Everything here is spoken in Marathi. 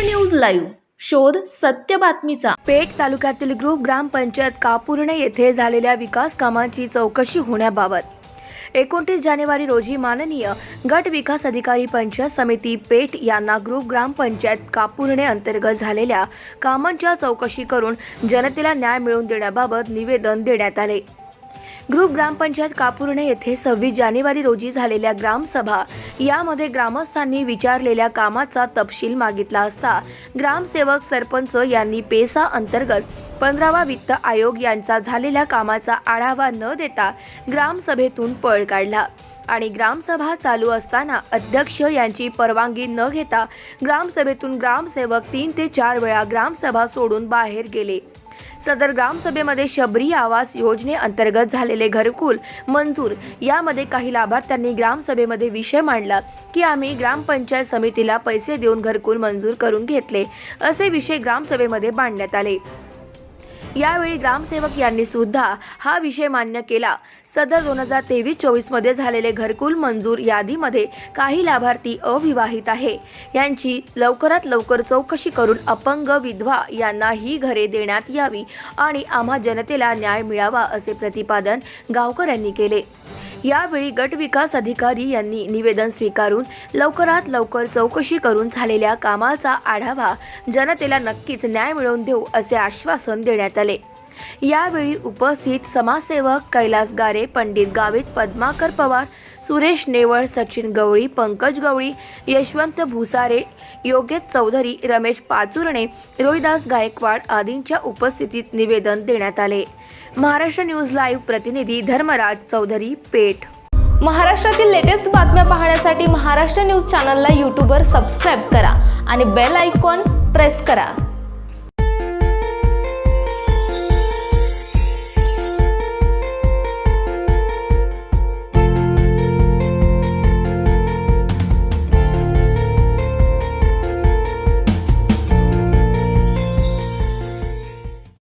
News live. शोध सत्य बातमीचा. पेठ तालुक्यातील ग्रुप ग्रामपंचायत कापूर्णे येथे झालेल्या विकास कामांची चौकशी होण्याबाबत. एकोणतीस जानेवारी रोजी माननीय गट विकास अधिकारी पंचायत समिती पेठ यांना ग्रुप ग्रामपंचायत कापूर्णे अंतर्गत झालेल्या कामांच्या चौकशी करून जनतेला न्याय मिळवून देण्याबाबत निवेदन देण्यात आले. ग्रुप ग्रामपंचायत कापूर्णे येथे सव्वीस जानेवारी रोजी झालेल्या ग्रामसभा यामध्ये ग्रामस्थांनी विचारलेल्या कामाचा तपशील मागितला असता ग्रामसेवक सरपंच यांनी पेसा अंतर्गत पंधरावा वित्त आयोग यांचा झालेल्या कामाचा आढावा न देता ग्रामसभेतून पळ काढला. आणि ग्रामसभा चालू असताना अध्यक्ष यांची परवानगी न घेता ग्रामसभेतून ग्रामसेवक तीन ते चार वेळा ग्रामसभा सोडून बाहेर गेले. सदर ग्रामसभेमध्ये शबरी आवास योजनेअंतर्गत झालेले घरकुल मंजूर. यामध्ये काही लाभार्थ्यांनी ग्रामसभेमध्ये विषय मांडला की आम्ही ग्रामपंचायत समितीला पैसे देऊन घरकुल मंजूर करून घेतले असे विषय ग्रामसभेमध्ये मांडण्यात आले. यावेळी ग्रामसेवक यांनी सुद्धा हा विषय मान्य केला. सदर दोन हजार तेवीस चोवीसमध्ये झालेले घरकुल मंजूर यादीमध्ये काही लाभार्थी अविवाहित आहे. यांची लवकरात लवकर चौकशी करून अपंग विधवा यांना ही घरे देण्यात यावी आणि आम्हा जनतेला न्याय मिळावा असे प्रतिपादन गावकऱ्यांनी केले. यावेळी गट विकास अधिकारी यांनी निवेदन स्वीकारून लवकरात लवकर चौकशी करून झालेल्या कामाचा आढावा जनतेला नक्कीच न्याय मिळवून देऊ असे आश्वासन देण्यात आले. यावेळी उपस्थित समाजसेवक कैलास गारे पंडित गावित पद्माकर पवार सुरेश नेवळ सचिन गवळी पंकज गवळी यशवंत भुसारे योगेश चौधरी रमेश पाचुरणे रोहिदास गायकवाड आदींच्या उपस्थितीत निवेदन देण्यात आले. महाराष्ट्र न्यूज लाईव्ह प्रतिनिधी धर्मराज चौधरी पेठ. महाराष्ट्रातील लेटेस्ट बातम्या पाहण्यासाठी महाराष्ट्र न्यूज चॅनलला यूट्यूबवर सबस्क्राईब करा आणि बेल आयकॉन प्रेस करा.